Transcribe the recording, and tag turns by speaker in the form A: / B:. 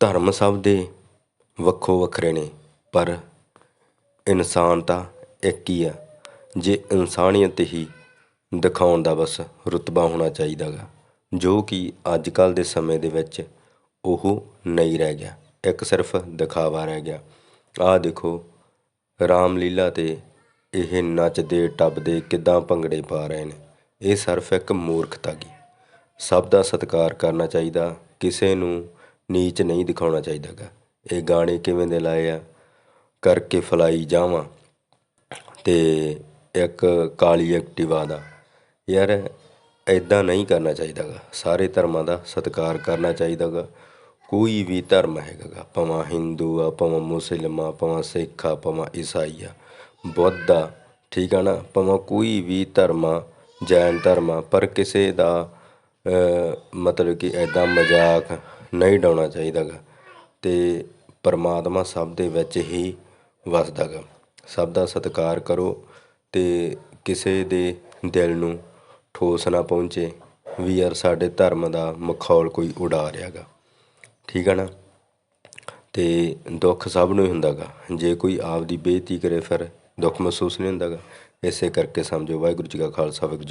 A: ਧਰਮ ਸਭ ਦੇ ਵੱਖੋ ਵੱਖਰੇ ਨੇ, ਪਰ ਇਨਸਾਨ ਤਾਂ ਇੱਕ ਹੀ ਆ। ਜੇ ਇਨਸਾਨੀਅਤ ਹੀ ਦਿਖਾਉਣ ਦਾ ਬਸ ਰੁਤਬਾ ਹੋਣਾ ਚਾਹੀਦਾ ਗਾ, ਜੋ ਕਿ ਅੱਜ ਕੱਲ੍ਹ ਦੇ ਸਮੇਂ ਦੇ ਵਿੱਚ ਉਹ ਨਹੀਂ ਰਹਿ ਗਿਆ। ਇੱਕ ਸਿਰਫ ਦਿਖਾਵਾ ਰਹਿ ਗਿਆ। ਆਹ ਦੇਖੋ, ਰਾਮਲੀਲਾ 'ਤੇ ਇਹ ਨੱਚਦੇ, ਟੱਪਦੇ ਕਿੱਦਾਂ ਭੰਗੜੇ ਪਾ ਰਹੇ ਨੇ। ਇਹ ਸਿਰਫ ਇੱਕ ਮੂਰਖਤਾ ਗੀ। ਸਭ ਦਾ ਸਤਿਕਾਰ ਕਰਨਾ ਚਾਹੀਦਾ, ਕਿਸੇ ਨੂੰ ਨੀਚ ਨਹੀਂ ਦਿਖਾਉਣਾ ਚਾਹੀਦਾ ਗਾ ਇਹ ਗਾਣੇ ਕਿਵੇਂ ਦੇ ਲਾਏ ਆ? ਕਰਕੇ ਫਲਾਈ ਜਾਵਾਂ। ਤੇ ਇੱਕ ਕਾਲੀ ਐਕਟਿਵਾ ਦਾ। ਯਾਰ ਐਦਾਂ ਨਹੀਂ ਕਰਨਾ ਚਾਹੀਦਾ ਗਾ ਸਾਰੇ ਧਰਮਾਂ ਦਾ ਸਤਿਕਾਰ ਕਰਨਾ ਚਾਹੀਦਾ ਗਾ ਕੋਈ ਵੀ ਧਰਮ ਹੈਗਾ ਗਾ ਭਾਵੇਂ ਹਿੰਦੂ ਆ, ਭਾਵੇਂ ਮੁਸਲਿਮ ਆ, ਭਾਵੇਂ ਸਿੱਖ ਆ, ਭਾਵੇਂ ਈਸਾਈ ਆ, ਬੁੱਧ ਆ, ਠੀਕ ਆ ਨਾ? ਭਾਵੇਂ ਕੋਈ ਵੀ ਧਰਮ ਆ, ਜੈਨ ਧਰਮ ਆ, ਪਰ ਕਿਸੇ ਦਾ ਮਤਲਬ ਕਿ ਐਦਾਂ ਮਜ਼ਾਕ ਨਹੀਂ ਡਾਉਣਾ ਚਾਹੀਦਾ ਗਾ ਅਤੇ ਪਰਮਾਤਮਾ ਸਭ ਦੇ ਵਿੱਚ ਹੀ ਵਸਦਾ ਗਾ ਸਭ ਦਾ ਸਤਿਕਾਰ ਕਰੋ ਅਤੇ ਕਿਸੇ ਦੇ ਦਿਲ ਨੂੰ ਠੋਸ ਨਾ ਪਹੁੰਚੇ ਵੀ ਯਾਰ ਸਾਡੇ ਧਰਮ ਦਾ ਮਖੌਲ ਕੋਈ ਉਡਾ ਰਿਹਾ ਗਾ ਠੀਕ ਆ ਨਾ? ਅਤੇ ਦੁੱਖ ਸਭ ਨੂੰ ਹੀ ਹੁੰਦਾ ਗਾ ਜੇ ਕੋਈ ਆਪਦੀ ਬੇਇੱਜ਼ਤੀ ਕਰੇ ਫਿਰ ਦੁੱਖ ਮਹਿਸੂਸ ਨਹੀਂ ਹੁੰਦਾ ਗਾ ਇਸੇ ਕਰਕੇ ਸਮਝੋ ਵਾਹਿਗੁਰੂ ਜੀ ਕਾ ਖਾਲਸਾ, ਵਾਹਿਗੁਰੂ ਜੀ